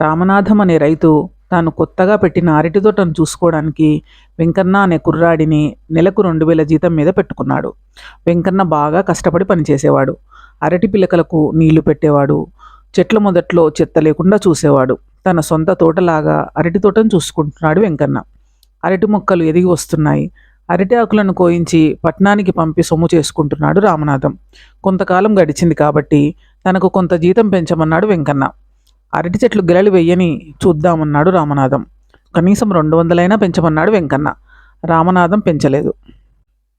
రామనాథం అనే రైతు తాను కొత్తగా పెట్టిన అరటి తోటను చూసుకోవడానికి వెంకన్న అనే కుర్రాడిని నెలకు రెండు వేల జీతం మీద పెట్టుకున్నాడు. వెంకన్న బాగా కష్టపడి పనిచేసేవాడు. అరటి పిలకలకు నీళ్ళు పెట్టేవాడు. చెట్ల మొదట్లో చెత్త లేకుండా చూసేవాడు. తన సొంత తోటలాగా అరటి తోటను చూసుకుంటున్నాడు వెంకన్న. అరటి మొక్కలు ఎదిగి వస్తున్నాయి. అరటి ఆకులను కోయించి పట్నానికి పంపి సొమ్ము చేసుకుంటున్నాడు రామనాథం. కొంతకాలం గడిచింది కాబట్టి తనకు కొంత జీతం పెంచమన్నాడు వెంకన్న. అరటి చెట్లు గిలలు వెయ్యని చూద్దామన్నాడు రామనాథం. కనీసం రెండు వందలైనా పెంచమన్నాడు వెంకన్న. రామనాథం పెంచలేదు.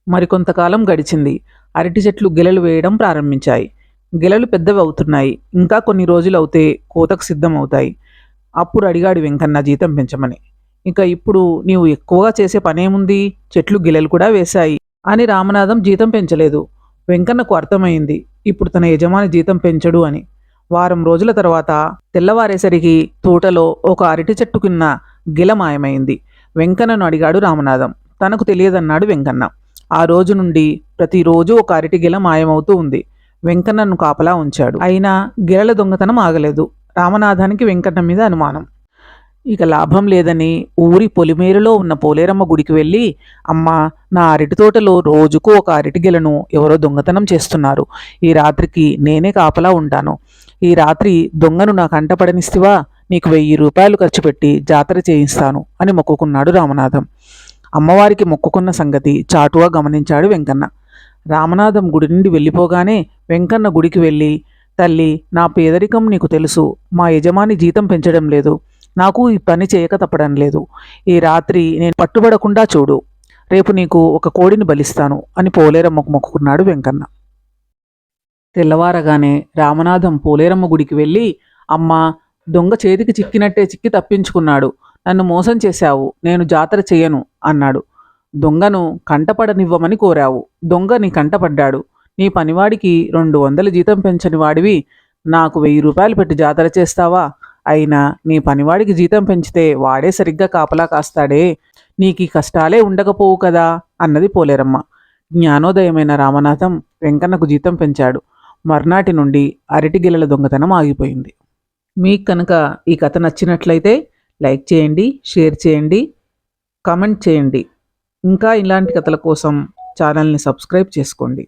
మరికొంతకాలం గడిచింది. అరటి చెట్లు గిలలు వేయడం ప్రారంభించాయి. గిలలు పెద్దవి అవుతున్నాయి. ఇంకా కొన్ని రోజులు అవుతే కోతకు సిద్ధం అవుతాయి అప్పుడు అడిగాడు వెంకన్న జీతం పెంచమని. ఇక ఇప్పుడు నీవు ఎక్కువగా చేసే పనేముంది? చెట్లు గిలలు కూడా వేశాయి అని రామనాథం జీతం పెంచలేదు. వెంకన్నకు అర్థమైంది. ఇప్పుడు తన యజమాని జీతం పెంచడు అని. వారం రోజుల తర్వాత తెల్లవారేసరికి తోటలో ఒక అరటి చెట్టు కింద గిల మాయమైంది. వెంకన్నను అడిగాడు రామనాథం. తనకు తెలియదన్నాడు వెంకన్న. ఆ రోజు నుండి ప్రతిరోజు ఒక అరటి గిల మాయమవుతూ ఉంది. వెంకన్నను కాపలా ఉంచాడు. అయినా గిరల దొంగతనం ఆగలేదు. రామనాథానికి వెంకన్న మీద అనుమానం. ఇక లాభం లేదని ఊరి పొలిమేరులో ఉన్న పోలేరమ్మ గుడికి వెళ్ళి అమ్మ నా అరటి తోటలో రోజుకు ఒక అరటి గెలను ఎవరో దొంగతనం చేస్తున్నారు. ఈ రాత్రికి నేనే కాపలా ఉంటాను. ఈ రాత్రి దొంగను నా కంటపడనిస్తివా? నీకు వెయ్యి రూపాయలు ఖర్చు పెట్టి జాతర చేయిస్తాను అని మొక్కుకున్నాడు రామనాథం. అమ్మవారికి మొక్కుకున్న సంగతి చాటుగా గమనించాడు వెంకన్న. రామనాథం గుడి నుండి వెళ్ళిపోగానే వెంకన్న గుడికి వెళ్ళి తల్లి నా పేదరికం నీకు తెలుసు. మా యజమాని జీతం పెంచడం లేదు. నాకు ఈ పని చేయక తప్పడం లేదు. ఈ రాత్రి నేను పట్టుబడకుండా చూడు. రేపు నీకు ఒక కోడిని బలిస్తాను అని పోలేరమ్మకు మొక్కుకున్నాడు వెంకన్న. తెల్లవారగానే రామనాథం పోలేరమ్మ గుడికి వెళ్ళి అమ్మ దొంగ చేతికి చిక్కినట్టే చిక్కి తప్పించుకున్నాడు. నన్ను మోసం చేశావు. నేను జాతర చెయ్యను అన్నాడు. దొంగను కంటపడనివ్వమని కోరావు. దొంగ నీ కంటపడ్డాడు. నీ పనివాడికి రెండు వందల జీతం పెంచని వాడివి. నాకు వెయ్యి రూపాయలు పెట్టి జాతర చేస్తావా? అయినా నీ పనివాడికి జీతం పెంచితే వాడే సరిగ్గా కాపలా కాస్తాడే. నీకు కష్టాలే ఉండకపోవు కదా అన్నది పోలేరమ్మ. జ్ఞానోదయమైన రామనాథం వెంకన్నకు జీతం పెంచాడు. మర్నాటి నుండి అరటి గిల్లల దొంగతనం ఆగిపోయింది. మీకు కనుక ఈ కథ నచ్చినట్లయితే లైక్ చేయండి షేర్ చేయండి కామెంట్ చేయండి. ఇంకా ఇలాంటి కథల కోసం ఛానల్ని సబ్స్క్రైబ్ చేసుకోండి.